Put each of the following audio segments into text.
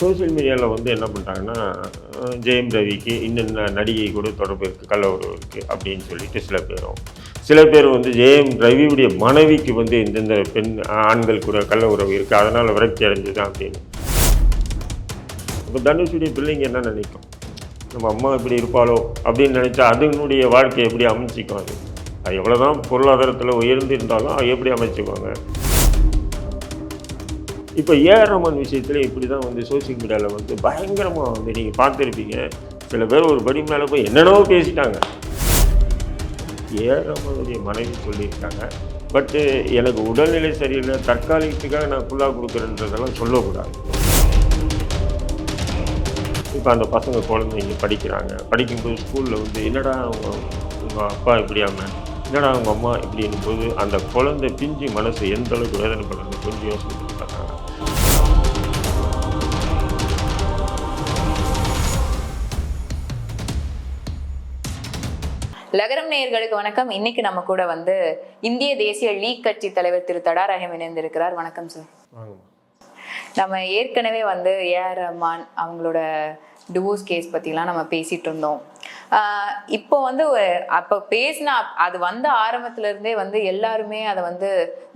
Social மீடியாவில் வந்து என்ன பண்ணுறாங்கன்னா ஜெயம் ரவிக்கு இன்னென்ன நடிகை கூட தொடர்பு இருக்குது கள்ள உறவு இருக்குது அப்படின்னு சொல்லிட்டு சில பேரும் சில பேர் வந்து ஜெயம் ரவியுடைய மனைவிக்கு வந்து இந்தந்த பெண் ஆண்கள் கூட கள்ள உறவு இருக்குது அதனால் விரக்தி அடைஞ்சுதான் அப்படின்னு. இப்போ தனுஷுடைய பிள்ளைங்க என்ன நினைக்கும்? நம்ம அம்மா இப்படி இருப்பாளோ அப்படின்னு நினச்சா அதுங்களுடைய வாழ்க்கையை எப்படி அமைச்சிக்கும் அது? அது எவ்வளோதான் பொருளாதாரத்தில் உயர்ந்து இருந்தாலும் அது எப்படி அமைச்சுக்குவாங்க இப்போ ஏஆர் ரமன் விஷயத்தில் இப்படி தான் வந்து சோஷியல் மீடியாவில் வந்து பயங்கரமாக வந்து நீங்கள் பார்த்துருப்பீங்க. சில பேர் ஒரு படி மேலே போய் என்னென்னவோ பேசிட்டாங்க. ஏஆர் ரமனுடைய மனைவி சொல்லியிருக்காங்க. பட்டு எனக்கு உடல்நிலை சரியில்லை தற்காலிகத்துக்காக நான் ஃபுல்லாக கொடுக்குறேன்றதெல்லாம் சொல்லக்கூடாது. இப்போ அந்த பசங்க குழந்தைங்க படிக்கிறாங்க. படிக்கும்போது ஸ்கூலில் வந்து என்னடா அவங்க உங்கள் அப்பா இப்படியாமல் என்னடா அவங்க அம்மா இப்படின்னும் போது அந்த குழந்தை பிஞ்சு மனசு எந்த அளவுக்கு வேதனைப்படுறது கொஞ்சம் யோசனை லகரம் நேயர்களுக்கு வணக்கம். இன்னைக்கு நம்ம கூட வந்து இந்திய தேசிய லீக் கட்சி தலைவர் திரு தடா ரஹீம் இணைந்திருக்கிறார். வணக்கம் சார். நம்ம ஏற்கனவே வந்து ஏஆர் ரஹ்மான் அவங்களோட டிவோர்ஸ் கேஸ் பற்றிலாம் நம்ம பேசிட்டு இருந்தோம். இப்போ வந்து அப்போ பேசின அது வந்த ஆரம்பத்துல இருந்தே வந்து எல்லாருமே அதை வந்து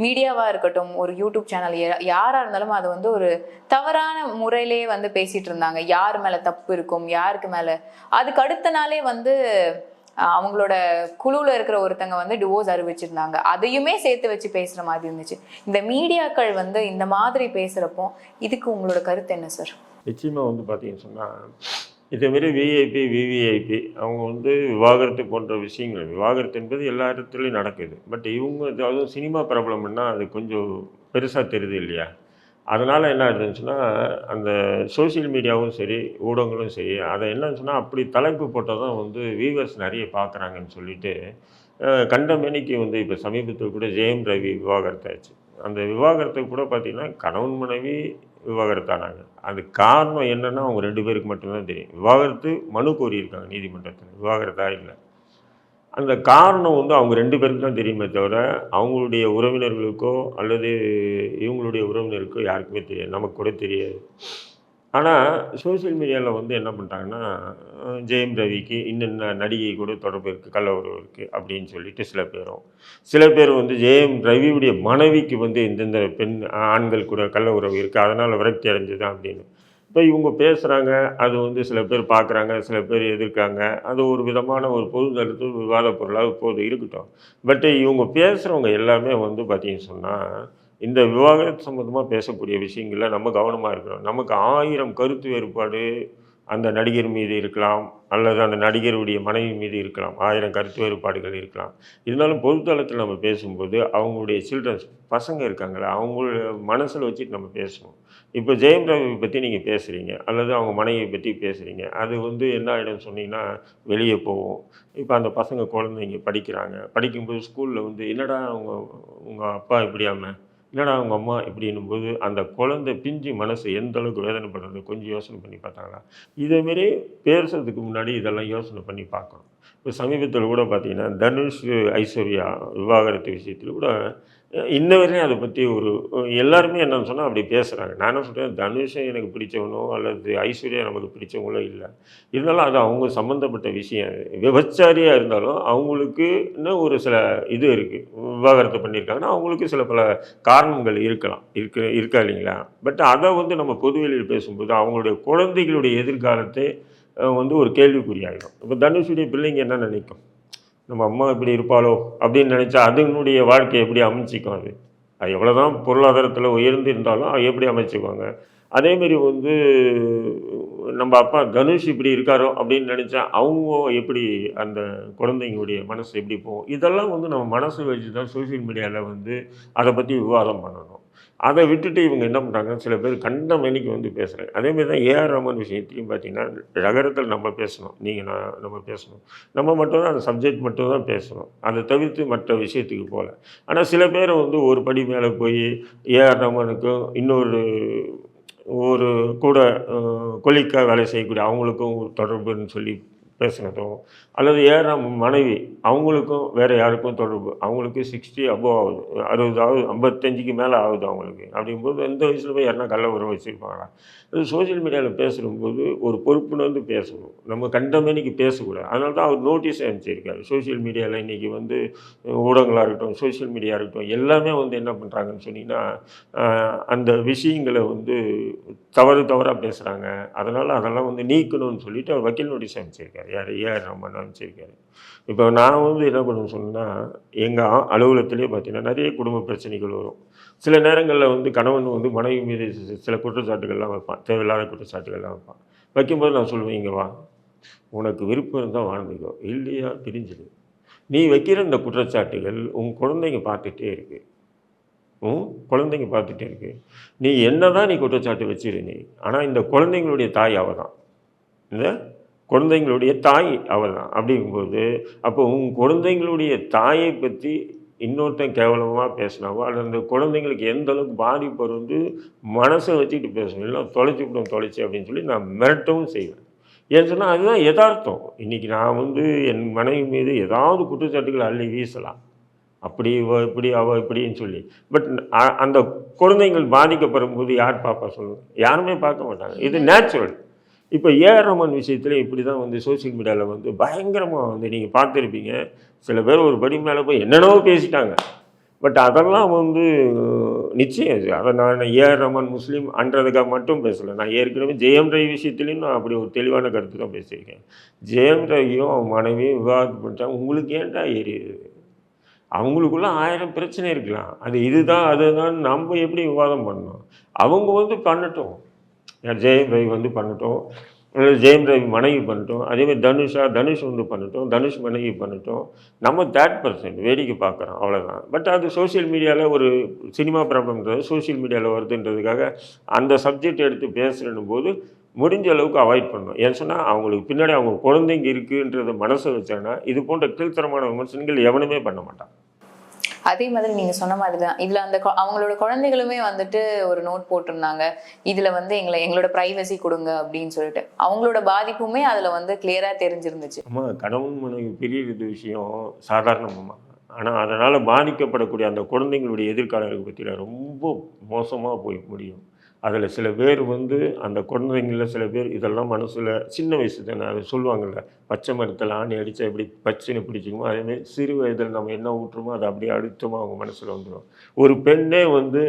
மீடியாவா இருக்கட்டும் ஒரு யூடியூப் சேனல் யாரா இருந்தாலும் அது வந்து ஒரு தவறான முறையிலே வந்து பேசிட்டு இருந்தாங்க. யார் மேல தப்பு இருக்கும் யாருக்கு மேல. அதுக்கு அடுத்த நாளே வந்து அவங்களோட குழுவில் இருக்கிற ஒருத்தங்க வந்து டிவோர்ஸ் அறிவிச்சிருந்தாங்க. அதையுமே சேர்த்து வச்சு பேசுகிற மாதிரி இருந்துச்சு. இந்த மீடியாக்கள் வந்து இந்த மாதிரி பேசுகிறப்போ இதுக்கு உங்களோட கருத்து என்ன சார் நிச்சயமாக வந்து பார்த்தீங்கன்னு சொன்னால் இதேமாரி விஐபி விவிஐபி அவங்க வந்து விவாகரத்து போன்ற விஷயங்கள் விவாகரத்து என்பது எல்லா இடத்துலையும் நடக்குது. பட் இவங்க அதுவும் சினிமா பிரபலம்னா அது கொஞ்சம் பெருசாக தெரியுது இல்லையா? அதனால் என்ன ஆயிடுச்சுன்னா அந்த சோஷியல் மீடியாவும் சரி ஊடகங்களும் சரி அதை என்னன்னு சொன்னால் அப்படி தலைப்பு போட்டால் தான் வந்து வியூவர்ஸ் நிறைய பார்க்குறாங்கன்னு சொல்லிட்டு கண்டமேனிக்கு வந்து இப்போ சமீபத்தில் கூட ஜெயம் ரவி விவாகரத்தாச்சு அந்த விவாகரத்துக்கு கூட பார்த்திங்கன்னா கணவன் மனைவி விவாகரத்தானாங்க அது காரணம் என்னென்னா அவங்க ரெண்டு பேருக்கு மட்டும்தான் தெரியும். விவாகரத்து மனு கோரியிருக்காங்க நீதிமன்றத்தில். விவாகரத்தா இல்லை. அந்த காரணம் வந்து அவங்க ரெண்டு பேருக்கு தான் தெரியுமே தவிர அவங்களுடைய உறவினர்களுக்கோ அல்லது இவங்களுடைய உறவினருக்கோ யாருக்குமே தெரியாது. நமக்கு கூட தெரியாது. ஆனால் சோஷியல் மீடியாவில் வந்து என்ன பண்ணிட்டாங்கன்னா ஜெயம் ரவிக்கு இன்னென்ன நடிகை கூட தொடர்பு இருக்குது கள்ள உறவு இருக்குது அப்படின்னு சொல்லிட்டு சில பேரும். சில பேர் வந்து ஜெயம் ரவியுடைய மனைவிக்கு வந்து இந்தந்த பெண் ஆண்கள் கூட கள்ள உறவு இருக்குது அதனால் விரக்தி அடைஞ்சுதான் அப்படின்னு. இப்போ இவங்க பேசுகிறாங்க அது வந்து சில பேர் பார்க்குறாங்க சில பேர் எதிர்க்காங்க. அது ஒரு விதமான ஒரு பொது கருத்து விவாத பொருளாக இப்போது இருக்கட்டும். பட் இவங்க பேசுகிறவங்க எல்லாமே வந்து பார்த்தீங்கன்னு சொன்னால் இந்த விவாகரத்து சம்மந்தமாக பேசக்கூடிய விஷயங்களில் நம்ம கவனமாக இருக்கிறோம் நமக்கு ஆயிரம் கருத்து வேறுபாடு அந்த நடிகர் மீது இருக்கலாம் அல்லது அந்த நடிகருடைய மனைவி மீது இருக்கலாம் ஆயிரம் கருத்து வேறுபாடுகள் இருக்கலாம். இருந்தாலும் பொதுத்தளத்தில் நம்ம பேசும்போது அவங்களுடைய சில்ட்ரன்ஸ் பசங்க இருக்காங்களே அவங்களுடைய மனசில் வச்சுட்டு நம்ம பேசுவோம். இப்போ ஜெயம் ரவி பற்றி நீங்கள் பேசுகிறீங்க அல்லது அவங்க மனைவியை பற்றி பேசுகிறீங்க அது வந்து என்ன ஆகிடும்னு சொன்னீங்கன்னா வெளியே போவோம். இப்போ அந்த பசங்க குழந்தைங்க படிக்கிறாங்க படிக்கும்போது ஸ்கூலில் வந்து என்னடா அவங்க உங்கள் அப்பா இப்படியாம என்னடா அவங்க அம்மா இப்படின்னும் போது அந்த குழந்தை பிஞ்சு மனசு எந்த அளவுக்கு வேதனைப்படுறது கொஞ்சம் யோசனை பண்ணி பார்த்தாங்களா? இதேமாரி பேசுறதுக்கு முன்னாடி இதெல்லாம் யோசனை பண்ணி பார்க்கணும். இப்போ சமீபத்தில் கூட பார்த்தீங்கன்னா தனுஷ் ஐஸ்வர்யா விவாகரத்து விஷயத்தில் கூட இன்ன வரையும் அதை பற்றி ஒரு எல்லாருமே என்னன்னு சொன்னால் அப்படி பேசுகிறாங்க நான் என்ன சொல்கிறேன் தனுஷை எனக்கு பிடிச்சவனோ அல்லது ஐஸ்வர்யா நமக்கு பிடிச்சவங்களோ இல்லை. இருந்தாலும் அது அவங்க சம்மந்தப்பட்ட விஷயம். விபச்சாரியாக இருந்தாலும் அவங்களுக்கு இன்னும் ஒரு சில இது இருக்குது விவாகரத்தை பண்ணியிருக்காங்கன்னா அவங்களுக்கு சில பல காரணங்கள் இருக்கலாம். இருக்கு இருக்கா இல்லைங்களா? பட் அதை வந்து நம்ம பொதுவெளியில் பேசும்போது அவங்களுடைய குழந்தைகளுடைய எதிர்காலத்தை வந்து ஒரு கேள்விக்குறியாகிடும் இப்போ தனுஷுடைய பிள்ளைங்க என்ன நினைக்கும்? நம்ம அம்மா இப்படி இருப்பாளோ அப்படின்னு நினச்சா அதுங்களுடைய வாழ்க்கை எப்படி அமைச்சிக்கும் அது? அது எவ்வளோதான் பொருளாதாரத்தில் உயர்ந்து இருந்தாலும் அது எப்படி அமைச்சுக்குவாங்க? அதேமாரி வந்து நம்ம அப்பா தனுஷ் இப்படி இருக்காரோ அப்படின்னு நினச்சா அவங்க எப்படி அந்த குழந்தைங்களுடைய மனசு எப்படி போகும்? இதெல்லாம் வந்து நம்ம மனசு வச்சு தான் சோஷியல் மீடியாவில் வந்து அதை பற்றி விவாதம் பண்ணணும். அதை விட்டுட்டு இவங்க என்ன பண்ணுறாங்க சில பேர் கண்ட மணிக்கு வந்து பேசுகிறாங்க அதேமாதிரி தான் ஏஆர் ரமன் விஷயத்தையும் பார்த்தீங்கன்னா நகரத்தில் நம்ம பேசணும். நீங்கள் நான் நம்ம பேசணும். நம்ம மட்டும் தான் அந்த சப்ஜெக்ட் மட்டும் தான் பேசணும். அதை தவிர்த்து மற்ற விஷயத்துக்கு போகல. ஆனால் சில பேர் வந்து ஒரு படி மேலே போய் ஏஆர் ரமனுக்கும் இன்னொரு ஒரு கூட கொலிக்காக வேலை செய்யக்கூடிய அவங்களுக்கும் ஒரு தொடர்புன்னு சொல்லி பேசுனதோ அல்லது ஏற மனைவி அவங்களுக்கும் வேறு யாருக்கும் தொடர்பு அவங்களுக்கு சிக்ஸ்டி அபோவ் ஆகுது அறுபது ஆகுது ஐம்பத்தஞ்சுக்கு மேலே ஆகுது அவங்களுக்கு. அப்படிங்கும்போது எந்த வயசில் போய் யாருன்னா கள்ள உறவு வச்சுருப்பாங்களா? அது சோஷியல் மீடியாவில் பேசும்போது ஒரு பொறுப்புணர்ந்து பேசணும். நம்ம கண்டமேனிக்கு பேசக்கூடாது. அதனால தான் அவர் நோட்டீஸ் அனுப்பிச்சிருக்காரு. சோஷியல் மீடியாவில் இன்றைக்கி வந்து ஊடகங்களாக இருக்கட்டும் சோஷியல் மீடியா இருக்கட்டும் எல்லாமே வந்து என்ன பண்ணுறாங்கன்னு சொன்னிங்கன்னா அந்த விஷயங்களை வந்து தவறு தவறாக பேசுகிறாங்க அதனால் அதெல்லாம் வந்து நீக்கணும்னு சொல்லிட்டு அவர் வக்கீல் நோட்டீஸ் அனுப்பிச்சிருக்காரு. யார் ஏஆர் ரமன் அனுப்பிச்சிருக்காரு இப்போ நான் வந்து என்ன பண்ணுவேன் சொன்னால் எங்கள் அலுவலகத்திலே பார்த்தீங்கன்னா நிறைய குடும்ப பிரச்சனைகள் வரும். சில நேரங்களில் வந்து கணவன் வந்து மனைவி மீது சில குற்றச்சாட்டுகள்லாம் வைப்பான். தேவையில்லாத குற்றச்சாட்டுகள்லாம் வைப்பான். வைக்கும்போது நான் சொல்லுவேன் இங்கே வா. உனக்கு விருப்பம் இருந்தால் வாழ்ந்துக்கோ இல்லையா? பிரிஞ்சிடு நீ வைக்கிற இந்த குற்றச்சாட்டுகள் உன் குழந்தைங்க பார்த்துட்டே இருக்கு. ம் குழந்தைங்க பார்த்துட்டே இருக்கு. நீ என்ன தான் நீ குற்றச்சாட்டு வச்சிரு நீ ஆனால் இந்த குழந்தைங்களுடைய தாய் அவ தான் இந்த குழந்தைங்களுடைய தாய் அவள் தான் அப்படிங்கும்போது அப்போ உன் குழந்தைங்களுடைய தாயை பற்றி இன்னொருத்தன் கேவலமாக பேசினாவோ அல்லது அந்த குழந்தைங்களுக்கு எந்த அளவுக்கு பாதிப்பு வந்து மனசை வச்சுக்கிட்டு பேசணும். இல்லை தொலைச்சி விடும் தொலைச்சி அப்படின்னு சொல்லி நான் மிரட்டவும் செய்வேன். ஏன்னு சொன்னால் அதுதான் யதார்த்தம். இன்றைக்கி நான் வந்து என் மனைவி மீது ஏதாவது குற்றச்சாட்டுகள் அள்ளி வீசலாம். அப்படி இவ இப்படி அவ இப்படின்னு சொல்லி. பட் அந்த குழந்தைகள் பாதிக்கப்படும் போது யார் பார்ப்பா சொல்லுங்க யாருமே பார்க்க மாட்டாங்க. இது நேச்சுரல். இப்போ ஏஆர் ரமன் விஷயத்தில் இப்படி தான் வந்து சோஷியல் மீடியாவில் வந்து பயங்கரமாக வந்து நீங்கள் பார்த்துருப்பீங்க. சில பேர் ஒரு படி மேலே போய் என்னென்னவோ பேசிட்டாங்க. பட் அதெல்லாம் வந்து நிச்சயம் இது. அதை நான் ஏஆர் ரமன் முஸ்லீம் அன்றதுக்காக மட்டும் பேசலை. நான் ஏற்கனவே ஜெயம் ரவி விஷயத்துலையும் நான் அப்படி ஒரு தெளிவான கருத்து தான் பேசியிருக்கேன். ஜெயம் ரவியும் அவன் மனைவியும் விவாதம் பண்ணிட்டாங்க. உங்களுக்கு ஏன்டா எரியுது அவங்களுக்குள்ள ஆயிரம் பிரச்சனை இருக்கலாம். அது இதுதான் அதுதான் நம்ம எப்படி விவாதம் பண்ணணும்? அவங்க வந்து பண்ணட்டும். ஜெயம் ரவி வந்து பண்ணட்டும். ஜெயம் ரவி மனைவி பண்ணட்டும். அதேமாதிரி தனுஷா தனுஷ் வந்து பண்ணட்டும். தனுஷ் மனைவி பண்ணட்டும். நம்ம தேர்ட் பர்சன்ட் வேடிக்கை பார்க்குறோம் அவ்வளோதான் பட் அது சோஷியல் மீடியாவில் ஒரு சினிமா ப்ராப்ளம்ன்றது சோஷியல் மீடியாவில் வருதுன்றதுக்காக அந்த சப்ஜெக்ட் எடுத்து பேசுகிற போது முடிஞ்ச அளவுக்கு அவாய்ட் பண்ணணும் ஏன்னு சொன்னால் அவங்களுக்கு பின்னாடி அவங்க குழந்தைங்க இருக்குன்றத மனசை வச்சாங்கன்னா இது போன்ற கீழ்த்தரமான விமர்சனங்கள் எவனுமே பண்ண மாட்டான். அதே மாதிரி நீங்க சொன்ன மாதிரி தான் இதுல அந்த அவங்களோட குழந்தைகளுமே வந்துட்டு ஒரு நோட் போட்டிருந்தாங்க. இதுல வந்து எங்களை எங்களோட பிரைவசி கொடுங்க அப்படின்னு சொல்லிட்டு. அவங்களோட பாதிப்புமே அதுல வந்து கிளியரா தெரிஞ்சிருந்துச்சு. அம்மா கணவன் மனைவி பிரியிறது விஷயம் சாதாரணமாக ஆனால் அதனால் பாதிக்கப்படக்கூடிய அந்த குழந்தைங்களுடைய எதிர்காலத்தை பற்றியில் ரொம்ப மோசமாக போய் முடியும். அதில் சில பேர் வந்து அந்த குழந்தைங்களில் சில பேர் இதெல்லாம் மனசில் சின்ன வயசு தானே அதை சொல்லுவாங்கள்ல பச்சை மரத்தில் ஆணி அடித்தா எப்படி பச்சைன்னு பிடிச்சிக்குமோ அதேமாதிரி சிறு வயதில் நம்ம என்ன ஊற்றுமோ அது அப்படியே அழுத்தமாக அவங்க மனசில் வந்துடும் ஒரு பெண்ணே வந்து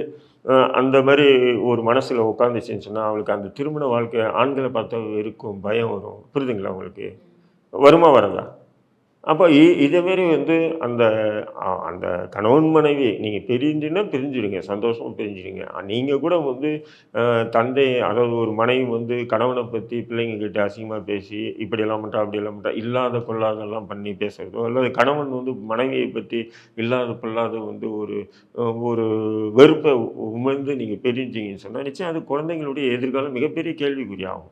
அந்த மாதிரி ஒரு மனசில் உட்காந்துச்சுன்னு சொன்னால் அவளுக்கு அந்த திருமண வாழ்க்கை ஆண்களை பார்த்தா இருக்கும் பயம் வரும். புரிதுங்களா அவங்களுக்கு வருமா வரதா? அப்போ இ- இதே மாரி வந்து அந்த அந்த கணவன் மனைவி நீங்கள் பிரிஞ்சுன்னா பிரிஞ்சிடுங்க. சந்தோஷமாக பிரிஞ்சிடுங்க. நீங்கள் கூட வந்து தந்தை அதாவது ஒரு மனைவி வந்து கணவனை பற்றி பிள்ளைங்கக்கிட்ட அசிங்கமாக பேசி இப்படியெல்லாம் மட்டும் அப்படியெல்லாம் மட்டும் இல்லாத கொள்ளாதெல்லாம் பண்ணி பேசுகிறதோ அல்லது கணவன் வந்து மனைவியை பற்றி இல்லாத பொல்லாத வந்து ஒரு ஒரு வெறுப்பை உமர்ந்து நீங்கள் பிரிஞ்சிங்கன்னு சொன்னால் நிச்சயம் அது குழந்தைங்களுடைய எதிர்காலம் மிகப்பெரிய கேள்விக்குறியாகும்.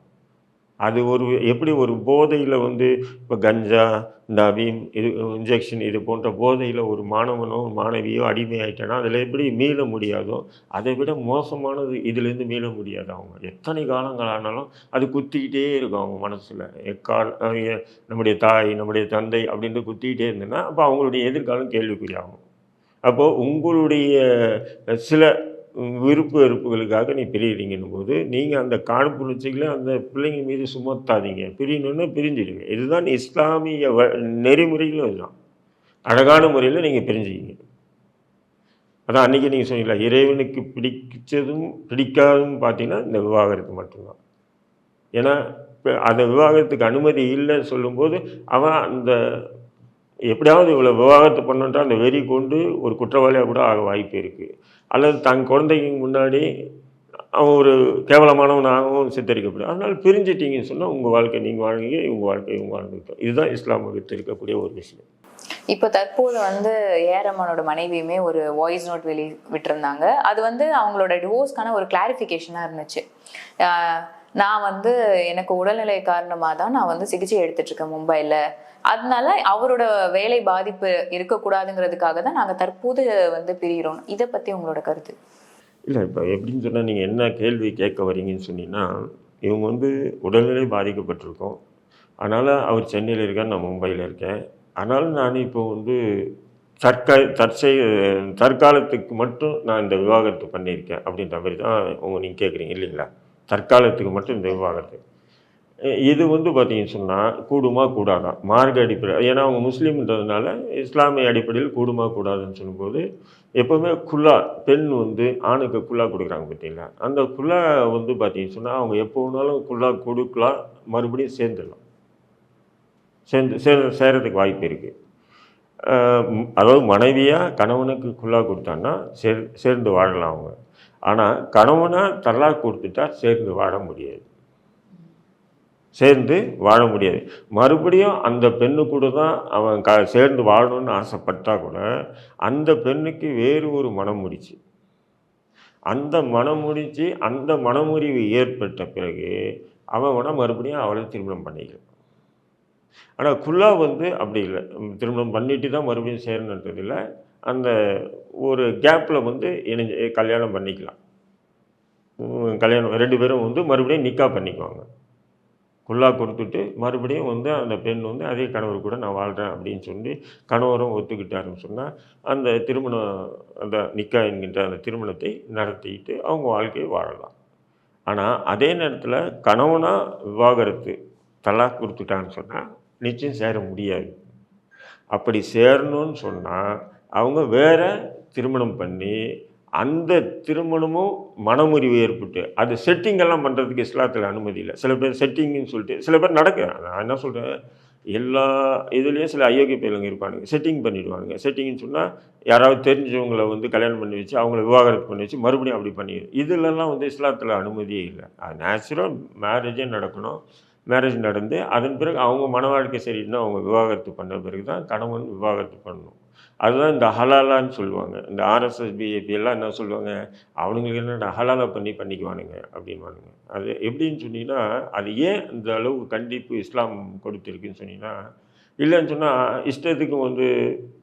அது ஒரு எப்படி ஒரு போதையில் வந்து இப்போ கஞ்சா இந்த அபீம் இது இன்ஜெக்ஷன் இது போன்ற போதையில் ஒரு மாணவனோ மாணவியோ அடிமையாயிட்டேன்னா அதில் எப்படி மீள முடியாதோ அதை விட மோசமானது இதுலேருந்து மீள முடியாது அவங்க. எத்தனை காலங்கள் ஆனாலும் அது குத்திக்கிட்டே இருக்கும் அவங்க மனசில். எக்கால் நம்முடைய தாய் நம்முடைய தந்தை அப்படின்ட்டு குத்திக்கிட்டே இருந்ததுன்னா அப்போ அவங்களுடைய எதிர்காலம் கேள்விக்குறியாகும். அப்போது உங்களுடைய சில விருப்பு வெறுப்புகளுக்காக நீ பிரியறீங்கன்னும் போது நீங்கள் அந்த காழ்ப்புணர்ச்சிகளை அந்த பிள்ளைங்க மீது சுமத்தாதீங்க. பிரியணுன்னா பிரிஞ்சிடுங்க. இதுதான் இஸ்லாமிய வ நெறிமுறைகளும் இதுதான். அழகான முறையில் நீங்கள் பிரிஞ்சுக்கிங்க அதான் அன்றைக்கி நீங்கள் சொன்னீங்களா இறைவனுக்கு பிடிச்சதும் பிடிக்காதும் பார்த்தீங்கன்னா இந்த விவாகரத்து மட்டும்தான். ஏன்னா இப்போ அந்த விவாகரத்துக்கு அனுமதி இல்லைன்னு சொல்லும்போது அவன் அந்த எப்படியாவது இவ்வளோ விவாகரத்து பண்ணுன்றா அந்த வெறி கொண்டு ஒரு குற்றவாளியாக கூட ஆக வாய்ப்பு இருக்குது அல்லது தன் குழந்தைக்கு முன்னாடி அவன் ஒரு கேவலமானவனாகவும் சித்தரிக்கப்படும். அதனால் பிரிஞ்சிட்டிங்கன்னு சொன்னால் உங்கள் வாழ்க்கை நீங்கள் வாழ்ந்தீங்க உங்கள் வாழ்க்கை இவங்க வாழ்ந்துக்கிட்டோம் இதுதான் இஸ்லாம் வகுத்து இருக்கக்கூடிய ஒரு விஷயம். இப்போ தற்போது வந்து ஏரம்மனோட மனைவியுமே ஒரு வாய்ஸ் நோட் வெளி விட்டுருந்தாங்க. அது வந்து அவங்களோட டிவோர்ஸ்க்கான ஒரு கிளாரிஃபிகேஷனாக இருந்துச்சு. நான் வந்து எனக்கு உடல்நிலை காரணமாக தான் நான் வந்து சிகிச்சை எடுத்துட்டு இருக்கேன் மும்பையில் அதனால அவரோட வேலை பாதிப்பு இருக்கக்கூடாதுங்கிறதுக்காக தான் நாங்கள் தற்போது வந்து பிரிகிறோம். இதை பற்றி உங்களோட கருத்து? இல்லை இப்போ எப்படின்னு சொன்னால் நீங்கள் என்ன கேள்வி கேட்க வரீங்கன்னு சொன்னீங்கன்னா இவங்க வந்து உடல்நிலை பாதிக்கப்பட்டிருக்கோம். அதனால் அவர் சென்னையில் இருக்கார் நான் மும்பையில் இருக்கேன். அதனால் நான் இப்போ வந்து தற்கா தற்செய் தற்காலத்துக்கு மட்டும் நான் இந்த விவாகரத்து பண்ணியிருக்கேன் அப்படின்ற மாதிரி தான் உங்க நீங்கள் கேட்குறீங்க இல்லைங்களா? தற்காலத்துக்கு மட்டும் இந்த விவாகரத்து. இது வந்து பார்த்தீங்கன்னு சொன்னால் கூடுமா கூடாதா? மார்க்க அடிப்படை ஏன்னா அவங்க முஸ்லீம்ன்றதுனால இஸ்லாமிய அடிப்படையில் கூடுமா கூடாதுன்னு சொல்லும்போது எப்போவுமே குல்லா பெண் வந்து ஆணுக்கு குல்லா கொடுக்குறாங்க பார்த்தீங்களா? அந்த குல்லா வந்து பார்த்தீங்கன்னு சொன்னால் அவங்க எப்போ வேணாலும் குல்லா கொடுக்கலாம் மறுபடியும் சேர்ந்துடலாம். சேர்ந்து சே சேரத்துக்கு வாய்ப்பு இருக்குது அதாவது மனைவியாக கணவனுக்கு குல்லா கொடுத்தான்னா சேர் சேர்ந்து வாழலாம் அவங்க. ஆனால் கணவனாக தலாக் கொடுத்துட்டா சேர்ந்து வாழ முடியாது. சேர்ந்து வாழ முடியாது. மறுபடியும் அந்த பெண்ணு கூட தான் அவன் க சேர்ந்து வாழணும்னு ஆசைப்பட்டா கூட அந்த பெண்ணுக்கு வேறு ஒரு மனம் முடிச்சு. அந்த மனம் முடிச்சு அந்த மனமுறிவு ஏற்பட்ட பிறகு அவன் வேணால் மறுபடியும் அவளை திருமணம் பண்ணிக்கலாம் ஆனால் குல்லா வந்து அப்படி இல்லை. திருமணம் பண்ணிட்டு தான் மறுபடியும் சேரணுன்றது இல்லை. அந்த ஒரு கேப்பில் வந்து இணைஞ்சு கல்யாணம் பண்ணிக்கலாம். கல்யாணம் ரெண்டு பேரும் வந்து மறுபடியும் நிக்கா பண்ணிக்குவாங்க. குல்லா கொடுத்துட்டு மறுபடியும் வந்து அந்த பெண் வந்து அதே கணவர் கூட நான் வாழ்கிறேன் அப்படின்னு சொல்லி கணவரும் ஒத்துக்கிட்டாருன்னு சொன்னால் அந்த திருமணம் அந்த நிக்கா என்கின்ற அந்த திருமணத்தை நடத்திக்கிட்டு அவங்க வாழ்க்கையை வாழலாம். ஆனால் அதே நேரத்தில் கணவனாக விவாகரத்து தலாக் கொடுத்துட்டான்னு சொன்னால் நிச்சயம் சேர முடியாது. அப்படி சேரணும்னு சொன்னால் அவங்க வேற திருமணம் பண்ணி அந்த திருமணமும் மனமுறிவு ஏற்பட்டு அது செட்டிங்கெல்லாம் பண்ணுறதுக்கு இஸ்லாத்தில் அனுமதி இல்லை. சில பேர் செட்டிங்னு சொல்லிட்டு சில பேர் நடக்கு நான் என்ன சொல்கிறேன் எல்லா இதுலேயும் சில அயோக்கிய பயிலுங்க இருப்பானுங்க செட்டிங் பண்ணிடுவானுங்க. செட்டிங்னு சொன்னால் யாராவது தெரிஞ்சவங்களை வந்து கல்யாணம் பண்ணி வச்சு அவங்கள விவாகரத்து பண்ணி வச்சு மறுபடியும் அப்படி பண்ணி இதுலலாம் வந்து இஸ்லாத்தில் அனுமதியே இல்லை. அது நேச்சுரல் மேரேஜே நடக்கணும். மேரேஜ் நடந்து அதன் பிறகு அவங்க மன வாழ்க்கை சரின்னா அவங்க விவாகரத்து பண்ண பிறகு தான் கணவன் விவாகரத்து பண்ணணும். அதுதான் இந்த ஹலாலான்னு சொல்லுவாங்க. இந்த ஆர்எஸ்எஸ் பிஜேபி எல்லாம் என்ன சொல்லுவாங்க? அவனுங்களுக்கு என்ன ஹலாலா பண்ணி பண்ணிக்குவானுங்க அப்படின்வானுங்க அது எப்படின்னு சொன்னீங்கன்னா அது ஏன் இந்த அளவுக்கு கண்டிப்பு இஸ்லாம் கொடுத்துருக்குன்னு சொன்னீங்கன்னா இல்லைன்னு சொன்னால் இஷ்டத்துக்கு வந்து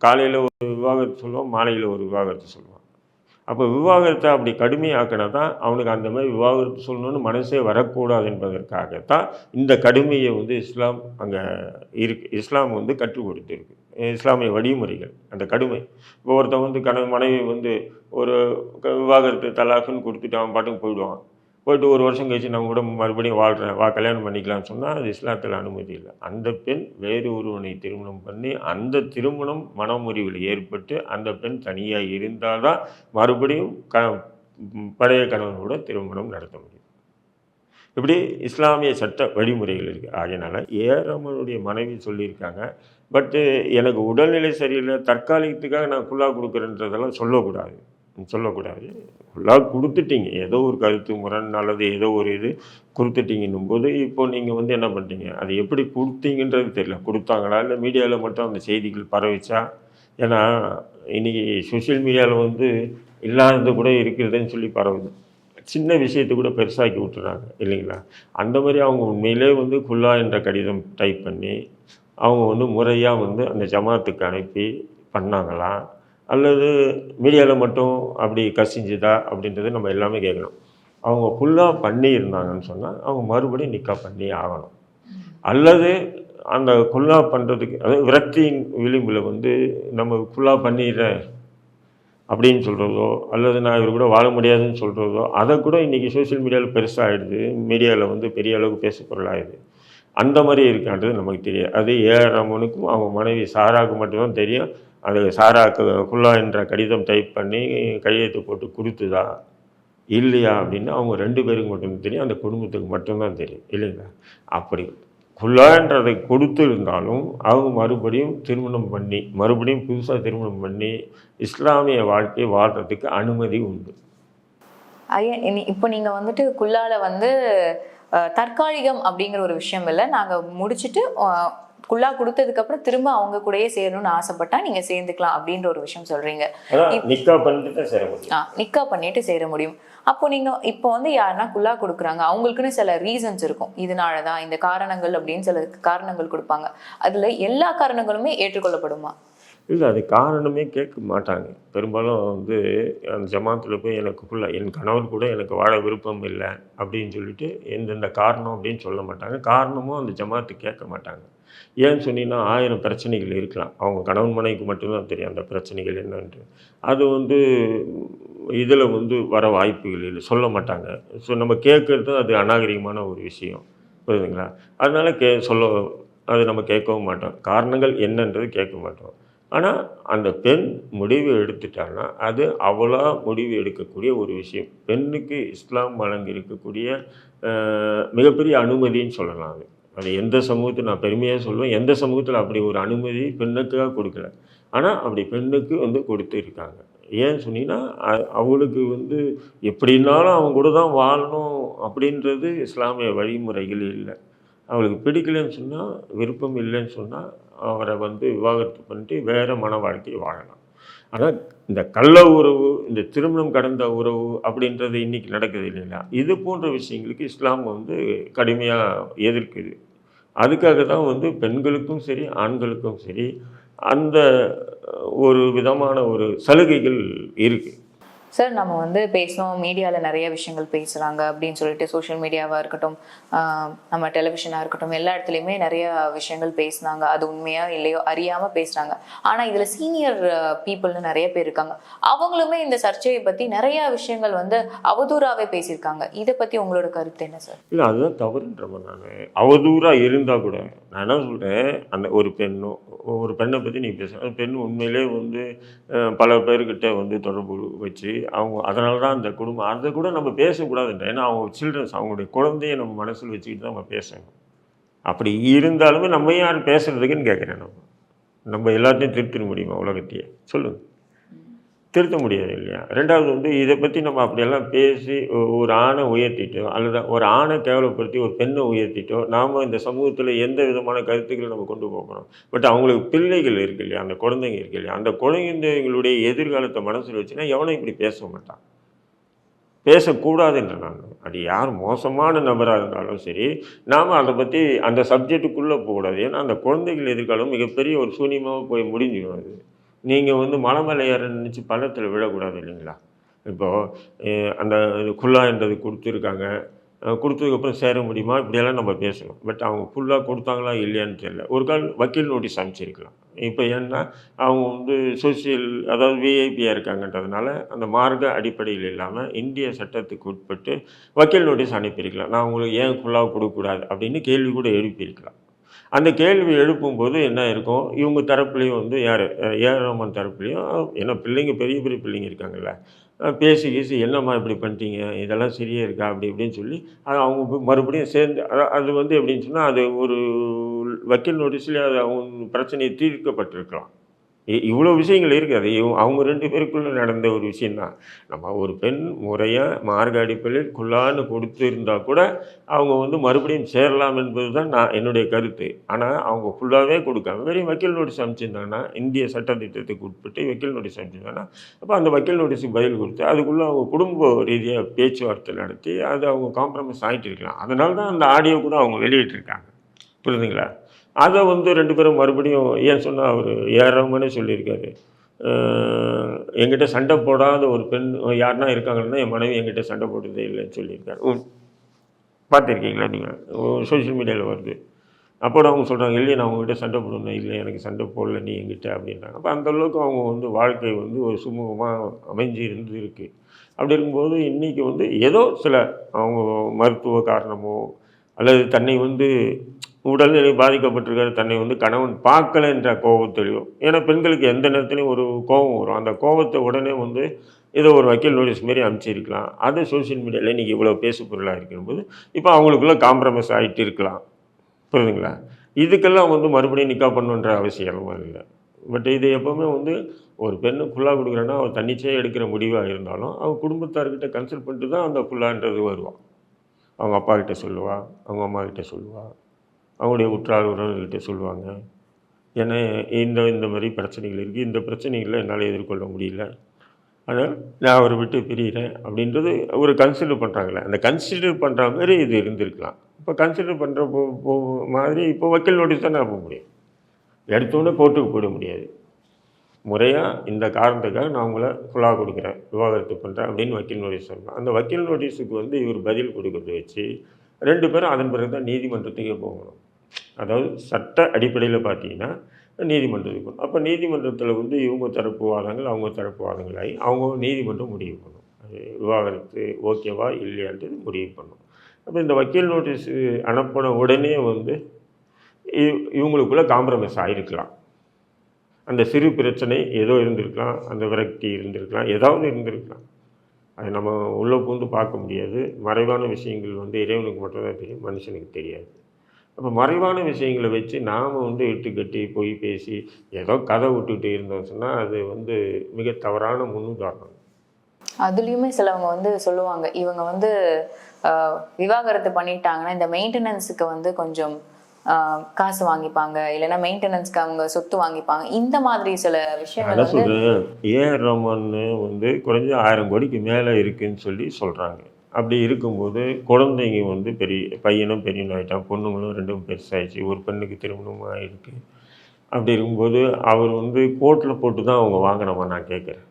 காலையில் ஒரு விவாகரத்து சொல்லுவோம் மாலையில் ஒரு விவாகரத்து சொல்லுவோம். அப்போ விவாகரத்தை அப்படி கடுமையாக்கினா தான் அவனுக்கு அந்த மாதிரி விவாகரத்து சொல்லணும்னு மனசே வரக்கூடாது என்பதற்காகத்தான் இந்த கடுமையை வந்து இஸ்லாம் அங்கே இருக்கு. இஸ்லாம் வந்து கற்றுக் கொடுத்துருக்கு. இஸ்லாமிய வழிமுறைகள் அந்த கடுமை. இப்போ ஒருத்தன் வந்து கணவன் மனைவி வந்து ஒரு க- விவாகரத்து தலாக்குன்னு கொடுத்துட்டு அவன் பாட்டுக்கு போயிடுவான். போயிட்டு ஒரு வருஷம் கழிச்சு நம்ம கூட மறுபடியும் வாழ்கிறேன் வா கல்யாணம் பண்ணிக்கலாம்னு சொன்னால் அது இஸ்லாத்தில் அனுமதி இல்லை. அந்த பெண் வேறு ஒருவனை திருமணம் பண்ணி அந்த திருமணம் மனமுறிவில் ஏற்பட்டு அந்த பெண் தனியாக இருந்தால் தான் மறுபடியும் க பழைய கணவனோட திருமணம் நடத்த முடியும். இப்படி இஸ்லாமிய சட்ட வழிமுறைகள் இருக்குது ஆகையினால ஏறமனுடைய மனைவி சொல்லியிருக்காங்க. பட்டு எனக்கு உடல்நிலை சரியில்லை தற்காலிகத்துக்காக நான் குல்லா கொடுக்குறேன்றதெல்லாம் சொல்லக்கூடாது. சொல்லக்கூடாது. ஃபுல்லாக கொடுத்துட்டீங்க. ஏதோ ஒரு கருத்து முரண் அல்லது ஏதோ ஒரு இது கொடுத்துட்டீங்கன்னும் போது இப்போ நீங்கள் வந்து என்ன பண்ணுறீங்க அது எப்படி கொடுத்தீங்கன்றது தெரியல. கொடுத்தாங்களா? இல்லை மீடியாவில் மட்டும் அந்த செய்திகள் பரவிச்சா? ஏன்னா இன்றைக்கி சோஷியல் மீடியாவில் வந்து இல்லாதது கூட இருக்கிறதுன்னு சொல்லி பரவுது. சின்ன விஷயத்தை கூட பெருசாக்கி விட்டுறாங்க. இல்லைங்களா? அந்த மாதிரி அவங்க உண்மையிலே வந்து குல்லா என்ற கடிதம் டைப் பண்ணி அவங்க வந்து முறையாக வந்து அந்த ஜமாத்துக்கு அனுப்பி பண்ணாங்களா? அல்லது மீடியாவில் மட்டும் அப்படி கசிஞ்சுதா அப்படின்றது நம்ம எல்லாமே கேட்கணும். அவங்க ஃபுல்லாக பண்ணியிருந்தாங்கன்னு சொன்னால் அவங்க மறுபடியும் நிக்கா பண்ணி ஆகணும். அல்லது அந்த குல்லா பண்ணுறதுக்கு அதாவது விரக்தியின் விளிம்பில் வந்து நம்ம குல்லா பண்ணிடுறேன் அப்படின்னு சொல்கிறதோ அல்லது நான் இவர் கூட வாழ முடியாதுன்னு சொல்கிறதோ அதை கூட இன்றைக்கி சோஷியல் மீடியாவில் பெருசாகிடுது மீடியாவில் வந்து பெரிய அளவுக்கு பேச பொருளாகிடுது அந்த மாதிரி இருக்கான்றது நமக்கு தெரியாது. அது ஏஆர் ரமனுக்கும் அவங்க மனைவி சாராவுக்கு மட்டும்தான் தெரியும். அது சாராக்கு குல்லா என்ற கடிதம் டைப் பண்ணி கையெழுத்து போட்டு கொடுத்துதா? இல்லையா அப்படின்னு அவங்க ரெண்டு பேருக்கு மட்டும்தான் தெரியும். அந்த குடும்பத்துக்கு மட்டும்தான் தெரியும். இல்லைங்களா? அப்படி குல்லான்றதை கொடுத்து இருந்தாலும் அவங்க மறுபடியும் திருமணம் பண்ணி மறுபடியும் புதுசாக திருமணம் பண்ணி இஸ்லாமிய வாழ்க்கையை வாழ்கிறதுக்கு அனுமதி உண்டு. ஐயா இனி- இப்போ நீங்கள் வந்துட்டு குல்லால வந்து தற்காலிகம் அப்படிங்கிற ஒரு விஷயம் இல்லை. நாங்கள் முடிச்சுட்டு அஹ், குல்லா கொடுத்ததுக்கு அப்புறம் திரும்ப அவங்க கூடயே சேரணும்னு ஆசைப்பட்டா நீங்க சேர்ந்துக்கலாம் அப்படின்ற ஒரு விஷயம் சொல்றீங்க. அதான் நிக்கா பண்ணிட்டு சேர முடியும். ஆ நிக்கா பண்ணிட்டு சேர முடியும். அப்போ நீங்க இப்போ வந்து யாருன்னா குல்லா கொடுக்குறாங்க அவங்களுக்குன்னு சில ரீசன்ஸ் இருக்கும். இதனாலதான் இந்த காரணங்கள் அப்படின்னு சில காரணங்கள் கொடுப்பாங்க. அதுல எல்லா காரணங்களுமே ஏற்றுக்கொள்ளப்படுமா? இல்லை அது காரணமே கேட்க மாட்டாங்க. பெரும்பாலும் வந்து அந்த ஜமாத்தில் போய் எனக்கு ஃபுல்லாக என் கணவர் கூட எனக்கு வாழ விருப்பம் இல்லை அப்படின்னு சொல்லிட்டு எந்தெந்த காரணம் அப்படின்னு சொல்ல மாட்டாங்க. காரணமும் அந்த ஜமாத்து கேட்க மாட்டாங்க. ஏன்னு சொன்னீங்கன்னா ஆயிரம் பிரச்சனைகள் இருக்கலாம். அவங்க கணவன் மனைவிக்கு மட்டும்தான் தெரியும் அந்த பிரச்சனைகள் என்னன்ட்டு. அது வந்து இதில் வந்து வர வாய்ப்புகள் இல்லை. சொல்ல மாட்டாங்க. ஸோ நம்ம கேட்குறது அது அநாகரிகமான ஒரு விஷயம். புரியுதுங்களா? அதனால் கே சொல்ல அது நம்ம கேட்கவும் மாட்டோம். காரணங்கள் என்னன்றது கேட்க மாட்டோம். ஆனால் அந்த பெண் முடிவு எடுத்துட்டான்னா அது அவ்வளோ முடிவு எடுக்கக்கூடிய ஒரு விஷயம். பெண்ணுக்கு இஸ்லாம் வழங்கி இருக்கக்கூடிய மிகப்பெரிய அனுமதின்னு சொல்லலாம் அது. அது எந்த சமூகத்தில் நான் பெருமையாக சொல்லுவேன் எந்த சமூகத்தில் அப்படி ஒரு அனுமதி பெண்ணுக்காக கொடுக்கல. ஆனால் அப்படி பெண்ணுக்கு வந்து கொடுத்து இருக்காங்க ஏன்னு சொன்னீங்கன்னா அவளுக்கு வந்து எப்படின்னாலும் அவங்க கூட தான் வாழணும் அப்படின்றது இஸ்லாமிய வழிமுறைகள் இல்லை. அவளுக்கு பிடிக்கலன்னு சொன்னால் விருப்பம் இல்லைன்னு சொன்னால் அவரை வந்து விவாகரத்து பண்ணிட்டு வேறு மன வாழ்க்கையை வாழலாம். ஆனால் இந்த கள்ள உறவு இந்த திருமணம் கடந்த உறவு அப்படின்றது இன்னைக்கு நடக்குது இல்லைங்களா? இது போன்ற விஷயங்களுக்கு இஸ்லாம் வந்து கடுமையாக எதிர்க்குது. அதுக்காக தான் வந்து பெண்களுக்கும் சரி ஆண்களுக்கும் சரி அந்த ஒரு விதமான ஒரு சலுகைகள் இருக்குது சார் நம்ம வந்து பேசணும் மீடியாவில் நிறைய விஷயங்கள் பேசுகிறாங்க அப்படின்னு சொல்லிட்டு சோஷியல் மீடியாவாக இருக்கட்டும் நம்ம டெலிவிஷனாக இருக்கட்டும் எல்லா இடத்துலையுமே நிறைய விஷயங்கள் பேசுனாங்க. அது உண்மையா இல்லையோ அறியாமல் பேசுகிறாங்க ஆனால் இதில் சீனியர் பீப்புள்னு நிறைய பேர் இருக்காங்க. அவங்களுமே இந்த சர்ச்சையை பற்றி நிறைய விஷயங்கள் வந்து அவதூறாகவே பேசியிருக்காங்க. இதை பற்றி உங்களோட கருத்து என்ன சார் இல்லை அதுதான் தவறுன்றவன் நான் அவதூறாக இருந்தால் கூட நான் என்ன சொல்கிறேன் அந்த ஒரு பெண்ணோ ஒரு பெண்ணை பற்றி நீ பேசுகிறேன் பெண் உண்மையிலே வந்து பல பேர்கிட்ட வந்து தொடர்பு வச்சு அவங்க அதனால தான் அந்த குடும்பம் அதை கூட நம்ம பேசக்கூடாதுன்ற. ஏன்னா அவங்க சில்ட்ரன்ஸ் அவங்களுடைய குழந்தைய நம்ம மனசில் வச்சுக்கிட்டு தான் நம்ம பேசணும் அப்படி இருந்தாலுமே நம்ம யார் பேசுகிறதுக்குன்னு கேட்குறேன் நம்ம நம்ம எல்லாத்தையும் திருத்திட முடியுமா உலகத்தையே? சொல்லுங்கள் திருத்த முடியாது இல்லையா? ரெண்டாவது வந்து இதை பற்றி நம்ம அப்படியெல்லாம் பேசி ஒரு ஆணை உயர்த்திட்டோ அல்லது ஒரு ஆணை கேவலப்படுத்தி ஒரு பெண்ணை உயர்த்திட்டோ நாம் இந்த சமூகத்தில் எந்த விதமான கருத்துக்களை நம்ம கொண்டு போகிறோம் பட் அவங்களுக்கு பிள்ளைகள் இருக்கு இல்லையா? அந்த குழந்தைங்க இருக்கு இல்லையா? அந்த குழந்தைங்களுடைய எதிர்காலத்தை மனசில் வச்சுன்னா எவனும் இப்படி பேச மாட்டான். பேசக்கூடாதுன்ற நான் அது யார் மோசமான நபராக இருந்தாலும் சரி நாம் அதை பற்றி அந்த சப்ஜெக்ட்டுக்குள்ளே போகக்கூடாது. ஏன்னா அந்த குழந்தைகள் எதிர்காலம் மிகப்பெரிய ஒரு சூன்யமாக போய் முடிஞ்சிடும் அது. நீங்கள் வந்து மலை மேலே ஏற நினச்சி பள்ளத்தில் விழக்கூடாது இல்லைங்களா? இப்போது அந்த குல்லான்றது கொடுத்துருக்காங்க. கொடுத்ததுக்கப்புறம் சேர முடியுமா? இப்படியெல்லாம் நம்ம பேசணும். பட் அவங்க ஃபுல்லாக கொடுத்தாங்களா இல்லையான்னு தெரியல. ஒரு கால் வக்கீல் நோட்டீஸ் அனுப்பிச்சிருக்கலாம். இப்போ ஏன்னா அவங்க வந்து சோசியல் அதாவது விஐபியாக இருக்காங்கன்றதுனால அந்த மார்க்க அடிப்படையில் இல்லாமல் இந்திய சட்டத்துக்கு உட்பட்டு வக்கீல் நோட்டீஸ் அனுப்பியிருக்கலாம். நான் உங்களுக்கு ஏன் ஃபுல்லாக கொடுக்கக்கூடாது அப்படின்னு கேள்வி கூட எழுப்பியிருக்கலாம். அந்த கேள்வி எழுப்பும்போது என்ன இருக்கும்? இவங்க தரப்புலையும் வந்து யார்? ஏஆர் ரஹ்மான் தரப்புலேயும் ஏன்னா பிள்ளைங்க பெரிய பெரிய பிள்ளைங்க இருக்காங்கல்ல. பேசி கீசி என்னம்மா இப்படி பண்ணிட்டீங்க? இதெல்லாம் சரியே இருக்கா? அப்படி இப்படின்னு சொல்லி அது அவங்க மறுபடியும் சேர்ந்து அது வந்து எப்படின்னு சொன்னால் அது ஒரு வக்கீல் நோட்டீஸ்லேயே அது அவங்க பிரச்சனையை தீர்க்கப்பட்டிருக்கலாம். இவ்வளோ விஷயங்கள் இருக்குது அது அவங்க ரெண்டு பேருக்குள்ளே நடந்த ஒரு விஷயந்தான் நம்ம ஒரு பெண் முறையாக மார்க அடிப்படையில் குள்ளான்னு கொடுத்துருந்தா கூட அவங்க வந்து மறுபடியும் சேரலாம் என்பது தான் நான் என்னுடைய கருத்து. ஆனால் அவங்க ஃபுல்லாகவே கொடுக்காம வெறும் வக்கீல் நோட்டீஸ் அனுப்பிச்சிருந்தாங்கன்னா இந்திய சட்டத்திட்டத்துக்கு உட்பட்டு வக்கீல் நோட்டீஸ் அனுப்பிச்சிருந்தாங்கன்னா அப்போ அந்த வக்கீல் நோட்டீஸுக்கு பதில் கொடுத்து அதுக்குள்ளே அவங்க குடும்ப ரீதியாக பேச்சுவார்த்தை நடத்தி அது அவங்க காம்ப்ரமைஸ் ஆகிட்டு இருக்கலாம். அதனால தான் அந்த ஆடியோ கூட அவங்க வெளியிட்டிருக்காங்க. புரியுதுங்களா அதை வந்து ரெண்டு பேரும் மறுபடியும் ஏன் சொன்னால் அவர் ஏறவங்கன்னே சொல்லியிருக்காரு. அஹ் என்கிட்ட சண்டை போடாத ஒரு பெண் யாருன்னா இருக்காங்கன்னா என் மனைவி என்கிட்ட சண்டை போட்டதே இல்லைன்னு சொல்லியிருக்காரு. பார்த்துருக்கீங்களா நீங்கள் சோஷியல் மீடியாவில் வருது. அப்போ அவங்க சொல்கிறாங்க இல்லையே நான் உங்ககிட்ட சண்டை போடணும். இல்லை எனக்கு சண்டை போடல நீ என்கிட்ட அப்படின்றாங்க அப்போ அந்த அளவுக்கு அவங்க வந்து வாழ்க்கை வந்து ஒரு சுமூகமாக அமைஞ்சு இருந்து இருக்கு அப்படி இருக்கும்போது இன்றைக்கி வந்து ஏதோ சில அவங்க மருத்துவ காரணமோ அல்லது தன்னை வந்து உடல்நிலை பாதிக்கப்பட்டிருக்கிற தன்னை வந்து கணவன் பார்க்கலைன்ற கோபத்திலையோ ஏன்னா பெண்களுக்கு எந்த நேரத்துலையும் ஒரு கோபம் வரும். அந்த கோபத்தை உடனே வந்து ஏதோ ஒரு வக்கீல் நோட்டீஸ் மாரி அனுப்பிச்சிருக்கலாம். அது சோஷியல் மீடியாவில் இன்றைக்கி இவ்வளோ பேசு பொருளாக இருக்கும்போது இப்போ அவங்களுக்குள்ள காம்ப்ரமைஸ் ஆகிட்டு இருக்கலாம். புரியுதுங்களா? இதுக்கெல்லாம் வந்து மறுபடியும் நிக்கா பண்ணுன்ற அவசியமும் இல்லை பட் இது எப்போவுமே வந்து ஒரு பெண்ணு ஃபுல்லாக கொடுக்குறேன்னா அவள் தன்னிச்சையாக எடுக்கிற முடிவாக இருந்தாலும் அவள் குடும்பத்தார்கிட்ட கன்சல்ட் பண்ணிட்டு தான் அந்த ஃபுல்லான்றது வருவான். அவங்க அப்பா கிட்ட சொல்லுவாள் அவங்க அம்மா கிட்ட அவங்களுடைய உற்றார் உறவுகள்கிட்ட சொல்லுவாங்க. ஏன்னா இந்த இந்த மாதிரி பிரச்சனைகள் இருக்குது இந்த பிரச்சனைகளை என்னால் எதிர்கொள்ள முடியல. ஆனால் நான் அவரை விட்டு பிரிகிறேன் அப்படின்றது ஒரு கன்சிடர் பண்ணுறாங்களே அந்த கன்சிடர் பண்ணுற மாதிரி இது இருந்திருக்கலாம். இப்போ கன்சிடர் பண்ணுற போ போ மாதிரி இப்போ வக்கீல் நோட்டீஸ் தான் நான் போக முடியும் எடுத்தோடனே கோர்ட்டுக்கு போயிட முடியாது. முறையாக இந்த காரணத்துக்காக நான் உங்களை ஃபுல்லாக கொடுக்குறேன். விவாகரத்து பண்ணுறேன் அப்படின்னு வக்கீல் நோட்டீஸ் சொல்லலாம் அந்த வக்கீல் நோட்டீஸுக்கு வந்து இவர் பதில் கொடுக்கறத வச்சு ரெண்டு பேரும் அதன் பிறகு தான் நீதிமன்றத்துக்கே போகணும். அதாவது சட்ட அடிப்படையில் பார்த்தீங்கன்னா நீதிமன்றத்துக்கு போகணும் அப்போ நீதிமன்றத்தில் வந்து இவங்க தரப்பு வாதங்கள் அவங்க தரப்பு வாதங்களாகி அவங்க நீதிமன்றம் முடிவு பண்ணும். அது விவாகரத்து ஓகேவா இல்லையான்றது முடிவு பண்ணும். அப்போ இந்த வக்கீல் நோட்டீஸ் அனுப்பின உடனே வந்து இவங்களுக்குள்ளே காம்ப்ரமைஸ் ஆகிருக்கலாம் அந்த சிறு பிரச்சனை ஏதோ இருந்திருக்கலாம் அந்த விரக்தி இருந்திருக்கலாம் ஏதாவது இருந்திருக்கலாம். அது நம்ம உள்ளே பூந்து பார்க்க முடியாது. மறைவான விஷயங்கள் வந்து இறைவனுக்கு மட்டும்தான் தெரியும் மனுஷனுக்கு தெரியாது. அப்போ மறைவான விஷயங்களை வச்சு நாம் வந்து இட்டுக்கட்டி போய் பேசி ஏதோ கதை விட்டுக்கிட்டு இருந்தோம் சொன்னால் அது வந்து மிக தவறான முன்னுதாரணம். அதுலயுமே சிலவங்க வந்து சொல்லுவாங்க இவங்க வந்து விவாகரத்து பண்ணிட்டாங்கன்னா இந்த மெயின்டெனன்ஸுக்கு வந்து கொஞ்சம் காசு வாங்கிப்பாங்க இல்லைன்னா மெயின்டெனன்ஸ்க்கு அவங்க சொத்து வாங்கிப்பாங்க. இந்த மாதிரி சில விஷயங்கள் சொல்கிறேன் ஏஆர் ரமன்னு வந்து குறைஞ்ச ஆயிரம் கோடிக்கு மேலே இருக்குன்னு சொல்லி சொல்கிறாங்க அப்படி இருக்கும்போது குழந்தைங்க வந்து பெரிய பையனும் பெரியனும் ஆகிட்டான் பொண்ணுங்களும் ரெண்டும் பெருசாகிடுச்சு ஒரு பெண்ணுக்கு திருமணமும் ஆகிருக்கு அப்படி இருக்கும்போது அவர் வந்து கோர்ட்டில் போட்டு தான் அவங்க வாங்கினமா நான் கேட்குறேன்.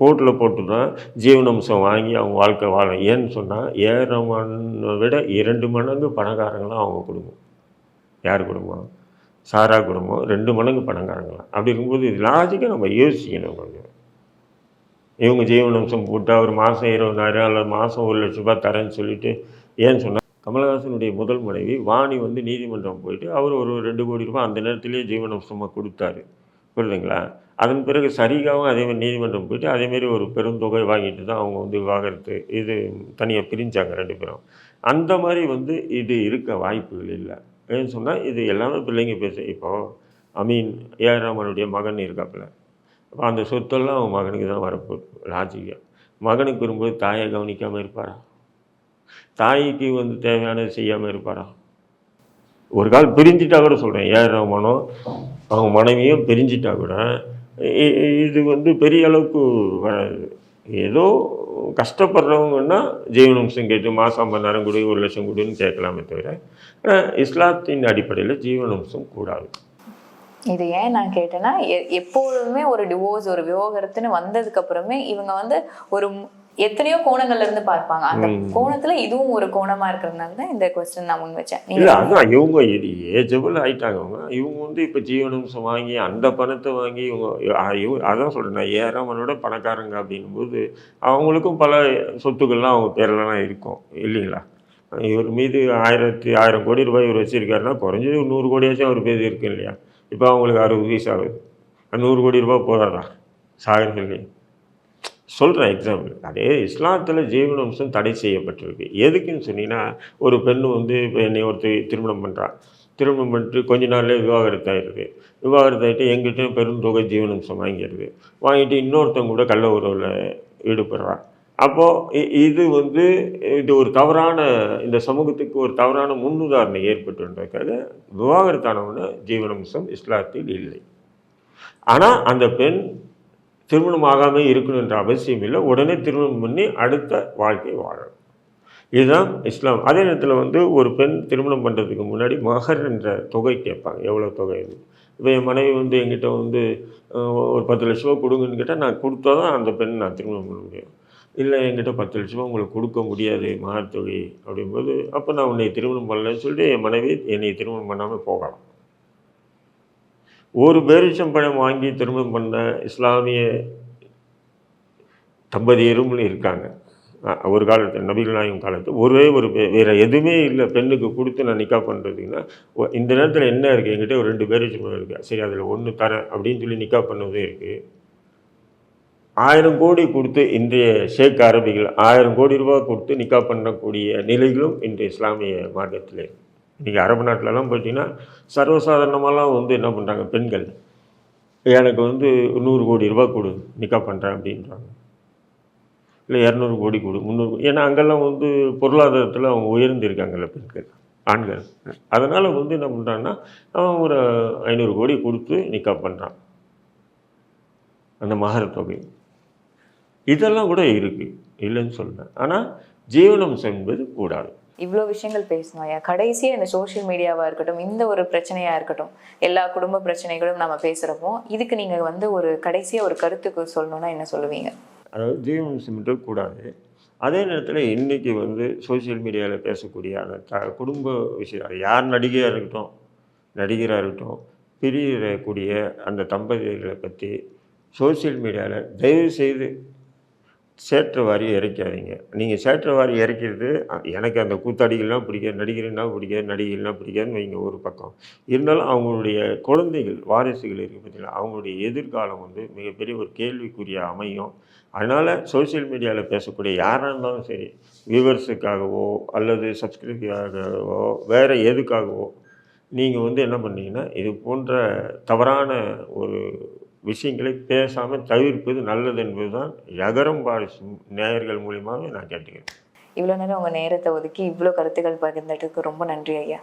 கோர்ட்டில் போட்டு தான் ஜீவனம்சம் வாங்கி அவங்க வாழ்க்கை வாழ ஏன்னு சொன்னால் ஏற மண்ணை விட இரண்டு மடங்கு பணக்காரங்களாம் அவங்க குடும்பம். யார் குடும்பம்? சாரா குடும்பம். ரெண்டு மடங்கு பணக்காரங்களாம். அப்படி இருக்கும்போது இது லாஜிக்காக நம்ம யோசிக்கணும் கொஞ்சம். இவங்க ஜீவனம்சம் போட்டால் ஒரு மாதம் இருபதாயிரம் அல்லது மாதம் ஒரு லட்ச ரூபாய் தரேன்னு சொல்லிட்டு ஏன்னு சொன்னால் கமலஹாசனுடைய முதல் மனைவி வாணி வந்து நீதிமன்றம் போயிட்டு அவர் ஒரு ரெண்டு கோடி ரூபாய் அந்த நேரத்திலேயே ஜீவனம்சமாக கொடுத்தாரு. புரியுதுங்களா? அதன் பிறகு சரிகாவும் அதே மாதிரி நீதிமன்றம் போயிட்டு அதேமாரி ஒரு பெருந்தொகை வாங்கிட்டு தான் அவங்க வந்து விவாகரத்து இது தனியாக பிரிஞ்சாங்க ரெண்டு பேரும். அந்த மாதிரி வந்து இது இருக்க வாய்ப்புகள் இல்லை. ஏன்னு சொன்னால் இது எல்லாமே பிள்ளைங்க பேச இப்போது அமீன் ஏஆர் ராமனுடைய மகன் இருக்காப்புல. அப்போ அந்த சொத்தெல்லாம் அவன் மகனுக்கு தான் வரப்போகுது லாஜிக்காக மகனுக்கு வரும்போது தாயை கவனிக்காமல் இருப்பாரா? தாய்க்கு வந்து தேவையானது செய்யாமல் இருப்பாரா? ஒரு கால் பிரிஞ்சிட்டா கூட சொல்கிறேன் ஏஆர் மனம் அவங்க மனைவியும் பிரிஞ்சிட்டா கூட இது வந்து பெரிய அளவுக்கு வராது. ஏதோ கஷ்டப்படுறவங்கன்னா ஜீவனம்சம் கேட்டு மாதம் ஐம்பதாயிரம் கொடு ஒரு லட்சம் கொடுன்னு கேட்கலாமே தவிர ஆனால் இஸ்லாத்தின் அடிப்படையில் ஜீவனம்சம் கூடாது. இது ஏன் நான் கேட்டேன்னா எ- எப்பொழுதுமே ஒரு டிவோர்ஸ் ஒரு விவாகரத்துன்னு வந்ததுக்கு அப்புறமே இவங்க வந்து ஒரு எத்தனையோ கோணங்கள்ல இருந்து பார்ப்பாங்க. அந்த கோணத்துல இதுவும் ஒரு கோணமா இருக்கிறதுனால தான் இந்த கொஸ்டின் நான் முன் வச்சேன். இல்லை அதான் இவங்க ஏஜபிள் ஆயிட்டாங்க. அவங்க இவங்க வந்து இப்போ ஜீவனம்சம் வாங்கி அந்த பணத்தை வாங்கி இவங்க அதான் சொல்கிறேன் ஏறாமனோட பணக்காரங்க அப்படிங்கும்போது அவங்களுக்கும் பல சொத்துக்கள்லாம் அவங்க பேர்லலாம் இருக்கும் இல்லைங்களா? இவர் மீது ஆயிரத்தி ஆயிரம் கோடி ரூபாய் இவர் வச்சிருக்காருன்னா குறைஞ்சது ஒரு நூறு கோடியாச்சும் அவர் பேர் இருக்கு இல்லையா? இப்போ அவங்களுக்கு அறுபது வயசு ஆகுது. நூறு கோடி ரூபாய் போகிறாரா சாகர்களே சொல்கிறேன் எக்ஸாம்பிள் அதே இஸ்லாத்தில் ஜீவனம்சம் தடை செய்யப்பட்டிருக்கு. எதுக்குன்னு சொன்னீங்கன்னா ஒரு பெண் வந்து இப்போ என்னை ஒருத்தர் திருமணம் பண்ணுறான் திருமணம் பண்ணிட்டு கொஞ்ச நாளில் விவாகரத்து ஆயிடுது விவாகரத்து ஆகிட்டு எங்கிட்ட பெருந்தொகை ஜீவனம்சம் வாங்கிடுது வாங்கிட்டு இன்னொருத்தவங்க கூட கள்ள உறவில் ஈடுபடுறான் அப்போது இது வந்து இது ஒரு தவறான இந்த சமூகத்துக்கு ஒரு தவறான முன்னுதாரணம் ஏற்பட்டுன்றதுக்காக விவாகரத்தானவன ஜீவனம்சம் இஸ்லாத்தில் இல்லை. ஆனால் அந்த பெண் திருமணம் ஆகாமல் இருக்கணுன்ற அவசியம் இல்லை. உடனே திருமணம் பண்ணி அடுத்த வாழ்க்கை வாழணும். இதுதான் இஸ்லாம். அதே நேரத்தில் வந்து ஒரு பெண் திருமணம் பண்ணுறதுக்கு முன்னாடி மகர் என்ற தொகை கேட்பாங்க. எவ்வளோ தொகை இது இப்போ என் மனைவி வந்து என்கிட்ட வந்து ஒரு பத்து லட்ச ரூபா கொடுங்கன்னு கேட்டால் நான் கொடுத்தா தான் அந்த பெண் நான் திருமணம் பண்ண முடியும். இல்லை என்கிட்ட பத்து லட்சமாக உங்களுக்கு கொடுக்க முடியாது மகர் அப்படிங்கும்போது அப்போ நான் உன்னை திருமணம் பண்ணலன்னு சொல்லிட்டு என் மனைவி என்னை திருமணம் பண்ணாமல் போகலாம். ஒரு பேரிச்சம் பழம் வாங்கி திருமணம் பண்ண இஸ்லாமிய தம்பதியரும் இருக்காங்க. ஒரு காலத்தில் நபிகள் நாயகம் காலத்து ஒரே ஒரு வேறு எதுவுமே இல்லை. பெண்ணுக்கு கொடுத்து நான் நிக்கா பண்ணுறதுன்னா இந்த நேரத்தில் என்ன இருக்குது என்கிட்ட ஒரு ரெண்டு பேரிச்சம் பழம் இருக்குது சரி அதில் ஒன்று தரேன் அப்படின்னு சொல்லி நிக்கா பண்ணதும் இருக்குது ஆயிரம் கோடி கொடுத்து இன்றைய ஷேக் அரபிகள் ஆயிரம் கோடி ரூபாய் கொடுத்து நிக்கா பண்ணக்கூடிய நிலைகளும் இன்றைய இஸ்லாமிய மார்க்கத்தில். இன்றைக்கி அரபு நாட்டிலலாம் போயிட்டீங்கன்னா சர்வசாதாரணமாலாம் வந்து என்ன பண்ணுறாங்க பெண்கள். எனக்கு வந்து நூறு கோடி ரூபாய் கொடு நிக்கா பண்ணுறேன் அப்படின்றாங்க. இல்லை இரநூறு கோடி கொடு முந்நூறு ஏன்னா அங்கெல்லாம் வந்து பொருளாதாரத்தில் அவங்க உயர்ந்திருக்காங்கல்ல பெண்கள் ஆண்கள். அதனால் வந்து என்ன பண்ணுறாங்கன்னா அவன் ஒரு ஐநூறு கோடி கொடுத்து நிக்கா பண்ணுறான் அந்த மகர தொகை இதெல்லாம் கூட இருக்குது இல்லைன்னு சொல்கிறேன் ஆனால் ஜீவனம்சம் என்பது கூடாது. இவ்வளோ விஷயங்கள் பேசணும் ஐயா. கடைசியாக இந்த சோஷியல் மீடியாவாக இருக்கட்டும் இந்த ஒரு பிரச்சனையாக இருக்கட்டும் எல்லா குடும்ப பிரச்சனைகளும் நம்ம பேசுகிறப்போ இதுக்கு நீங்கள் வந்து ஒரு கடைசியாக ஒரு கருத்துக்கு சொல்லணும்னா என்ன சொல்லுவீங்க? அதாவது ஜீவன் மட்டும் கூடாது. அதே நேரத்தில் இன்றைக்கி வந்து சோஷியல் மீடியாவில் பேசக்கூடிய அந்த த குடும்ப விஷயம் யார் நடிகையாக இருக்கட்டும் நடிகராக இருக்கட்டும் பிரியக்கூடிய அந்த தம்பதிகளை பற்றி சோஷியல் மீடியாவில் தயவு செய்து சேற்ற வாரி இறைக்காதீங்க. நீங்கள் சேற்ற வாரி இறைக்கிறது எனக்கு அந்த கூத்தாடிகள்லாம் பிடிக்காது நடிகர்கள்னா பிடிக்காது நடிகைகள்லாம் பிடிக்காதுன்னு வைங்க ஒரு பக்கம். இருந்தாலும் அவங்களுடைய குழந்தைகள் வாரிசுகள் இருக்குது பார்த்தீங்களா அவங்களுடைய எதிர்காலம் வந்து மிகப்பெரிய ஒரு கேள்விக்குரிய அமையும். அதனால் சோஷியல் மீடியாவில் பேசக்கூடிய யாராக இருந்தாலும் சரி வியூவர்ஸுக்காகவோ அல்லது சப்ஸ்கிரைபுக்காகவோ வேறு எதுக்காகவோ நீங்கள் வந்து என்ன பண்ணீங்கன்னா இது போன்ற தவறான ஒரு விஷயங்களை பேசாமல் தவிர்ப்பது நல்லது என்பது தான் யகரம் பாலிசி நேயர்கள் மூலியமாக நான் கேட்டுக்கிறேன். இவ்வளோ நேரம் உங்கள் நேரத்தை ஒதுக்கி இவ்வளோ கருத்துக்கள் பகிர்ந்ததுக்கு ரொம்ப நன்றி ஐயா.